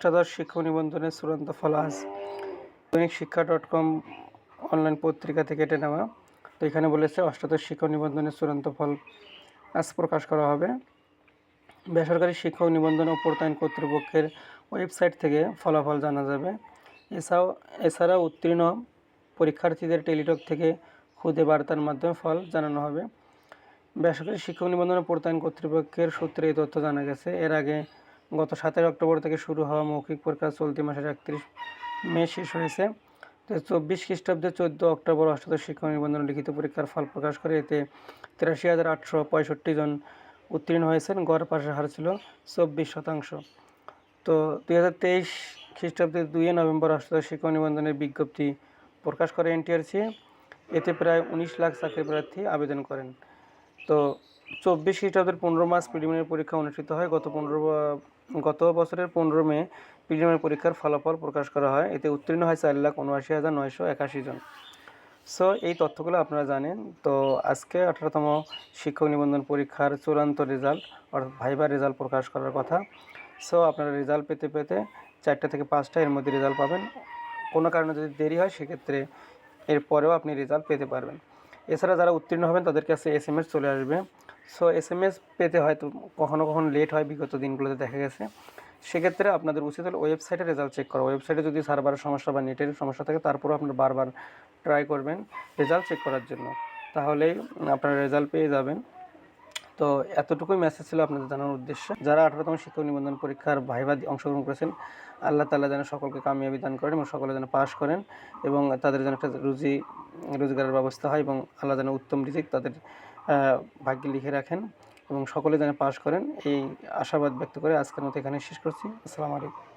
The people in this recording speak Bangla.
অষ্টাদশ শিক্ষক নিবন্ধনের চূড়ান্ত ফল আজ। দৈনিক শিক্ষা ডট কম অনলাইন পত্রিকা থেকে এটা নেওয়া। তো এখানে বলেছে, অষ্টাদশ শিক্ষক নিবন্ধনের চূড়ান্ত ফল আজ প্রকাশ করা হবে। বেসরকারি শিক্ষক নিবন্ধন ও প্রত্যয়ন কর্তৃপক্ষের ওয়েবসাইট থেকে ফলাফল জানা যাবে। এছাড়াও এছাড়া উত্তীর্ণ পরীক্ষার্থীদের টেলিটক থেকে খুদে বার্তার মাধ্যমে ফল জানানো হবে। বেসরকারি শিক্ষক নিবন্ধন ও প্রত্যয়ন কর্তৃপক্ষের সূত্রে এই তথ্য জানা গেছে। এর আগে গত সাতের অক্টোবর থেকে শুরু হওয়া মৌখিক পরীক্ষা চলতি মাসের একত্রিশ মে শেষ হয়েছে। তো চব্বিশ খ্রিস্টাব্দে চোদ্দ অক্টোবর অষ্টাদশ শিক্ষক নিবন্ধন লিখিত পরীক্ষার ফল প্রকাশ করে এতে তিরাশি হাজার আটশো পঁয়ষট্টি জন উত্তীর্ণ হয়েছেন। গড় পাশের হার ছিল চব্বিশ শতাংশ। তো দুই হাজার তেইশ খ্রিস্টাব্দে দুই নভেম্বর অষ্টাদশ শিক্ষক নিবন্ধনের বিজ্ঞপ্তি প্রকাশ করে এনটিআরসি। এতে প্রায় উনিশ লাখ চাকরি প্রার্থী আবেদন করেন। তো চব্বিশ খ্রিস্টাব্দের পনেরো মাস প্রিলিমিনারি পরীক্ষা অনুষ্ঠিত হয়। গত পনেরো গত বছরের পনেরো মে প্রিলিমিনারি পরীক্ষার ফলাফল প্রকাশ করা হয়। এতে উত্তীর্ণ হয় চার লাখ উনআশি হাজার নয়শো একাশি জন। সো এই তথ্যগুলো আপনারা জানেন। তো, আজকে আঠারোতম শিক্ষক নিবন্ধন পরীক্ষার চূড়ান্ত রেজাল্ট অর্থাৎ ভাইবার রেজাল্ট প্রকাশ করার কথা। সো আপনারা রেজাল্ট পেতে পেতে চারটা থেকে পাঁচটা এর মধ্যে রেজাল্ট পাবেন। কোনো কারণে যদি দেরি হয়, সেক্ষেত্রে এরপরেও আপনি রেজাল্ট পেতে পারবেন। এছাড়া যারা উত্তীর্ণ হবেন, তাদের কাছে এস এম এস চলে আসবে। সো এস এম এস পেতে হয়তো কখনো কখনো লেট হয়, বিগত দিনগুলোতে দেখা গেছে। সেক্ষেত্রে আপনাদের উচিত হলো ওয়েবসাইটে রেজাল্ট চেক করা। ওয়েবসাইটে যদি সার্ভারের সমস্যা বা নেটের সমস্যা থাকে, তারপরেও আপনারা বারবার ট্রাই করবেন রেজাল্ট চেক করার জন্য। তাহলেই আপনারা রেজাল্ট পেয়ে যাবেন। তো এতটুকুই মেসেজ ছিল আপনাদের জানানোর উদ্দেশ্যে। যারা আঠারোতম শিক্ষক নিবন্ধন পরীক্ষার ভাইবা অংশগ্রহণ করেছেন, আল্লাহ তাল্লাহ যেন সকলকে কামিয়াবি দান করেন এবং সকলে যেন পাশ করেন এবং তাদের যেন একটা রুজি রোজগারের ব্যবস্থা হয় এবং আল্লাহ যেন উত্তম রিজিক তাদের ভাগ্যে লিখে রাখেন এবং সকলে যেন পাশ করেন, এই আশাবাদ ব্যক্ত করে আজকের মতো এখানে শেষ করছি। আসসালামু আলাইকুম।